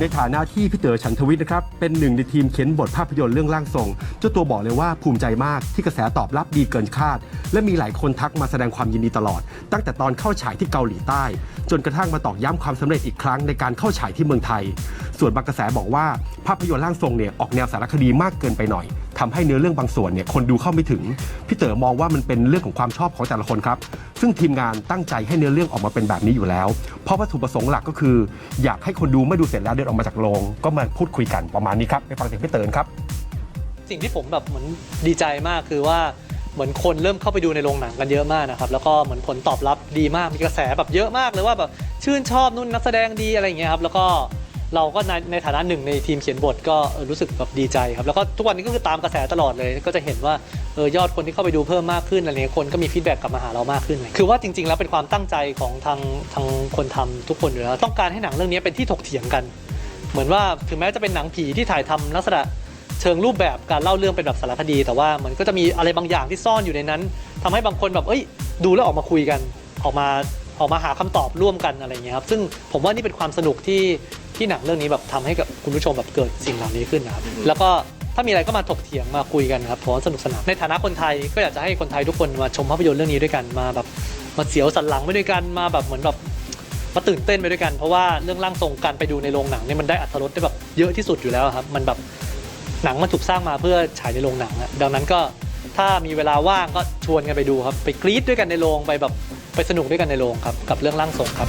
ในฐานะที่พี่เต๋อฉันทวิทย์นะครับเป็นหนึ่งในทีมเขียนบทภาพยนตร์เรื่องร่างทรงเจ้าตัวบอกเลยว่าภูมิใจมากที่กระแสตอบรับดีเกินคาด และมีหลายคนทักมาแสดงความยินดีตลอด ตั้งแต่ตอนเข้าฉายที่เกาหลีใต้ จนกระทั่งมาตอกย้ำความสำเร็จอีกครั้งในการเข้าฉายที่เมืองไทย ส่วนบางกระแสบอกว่าภาพยนตร์ร่างทรงเนี่ยออกแนวสารคดีมากเกินไปหน่อย ทำให้เนื้อเรื่องบางส่วนเนี่ยคนดูเข้าไม่ถึง พี่เต๋อมองว่ามันเป็นเรื่องของความชอบของแต่ละคนครับ ซึ่งทีมงานตั้งใจให้เนื้อเรื่องออกมาเป็นแบบนี้อยู่แล้ว เพราะวัตถุประสงค์หลักก็คือ อยากให้คนดูไม่ดูเสร็จแล้วเดินออกมาจากโรงก็มาพูดคุยกันประมาณนี้ครับไปฟังเสียงพี่เต๋อครับ สิ่งที่ผมแบบเหมือนดีใจมากคือว่าเหมือนคนเริ่มเข้าไปดูในโรงหนังกันเยอะมากนะครับ แล้วก็เหมือนผลตอบรับดีมากมีกระแสแบบเยอะมากเลยว่าแบบชื่นชอบนู่นนักแสดงดีอะไรอย่างเงี้ยครับแล้วก็ เราก็ในในฐานะหนึ่งในทีมเขียนบทก็เออรู้สึกแบบดีใจครับแล้วก็ทุกวันนี้ก็คือตามกระแสตลอดเลย ก็จะเห็นว่าเออยอดคนที่เข้าไปดูเพิ่มมากขึ้นอะไรเงี้ยคนก็มีฟีดแบ็กกลับมาหาเรามากขึ้นเลยคือว่าจริงๆแล้วเป็นความตั้งใจของทางทางคนทำทุกคนอยู่แล้วต้องการให้หนังเรื่องนี้เป็นที่ถกเถียงกัน เหมือนว่าถึงแม้จะเป็นหนังผีที่ถ่ายทำลักษณะเชิงรูปแบบการเล่าเรื่องเป็นแบบสารคดี แต่ว่ามันก็จะมีอะไรบางอย่างที่ซ่อนอยู่ในนั้นทำให้บางคนแบบเอ้ย ดูแล้วออกมาคุยกันออกมาออกมาหาคำตอบร่วมกันอะไรอย่างเงี้ยครับซึ่งผมว่านี่เป็นความสนุกที่ ที่หนังเรื่องนี้แบบทำให้กับคุณผู้ชมแบบเกิดสิ่งเหล่านี้ขึ้นนะครับ แล้วก็ถ้ามีอะไรก็มาถกเถียงมาคุยกันครับผมว่าสนุกสนานในฐานะคนไทยก็อยากจะให้คนไทยทุกคนมาชมภาพยนตร์เรื่องนี้ด้วยกันมาแบบมาเสียวสันหลังไปด้วยกันมาแบบเหมือนแบบมาตื่นเต้นไปด้วยกัน เพราะว่าเรื่องร่างทรงการไปดูในโรงหนังเนี่ยมันได้อัตรสได้แบบเยอะที่สุดอยู่แล้วครับมันแบบหนังมันถูกสร้างมาเพื่อฉายในโรงหนังอะดังนั้นก็ถ้ามีเวลาว่างก็ชวนกันไปดูครับ ไปกรี๊ดด้วยกันในโรงไปแบบไปสนุกด้วยกันในโรงครับกับเรื่องร่างทรงครับ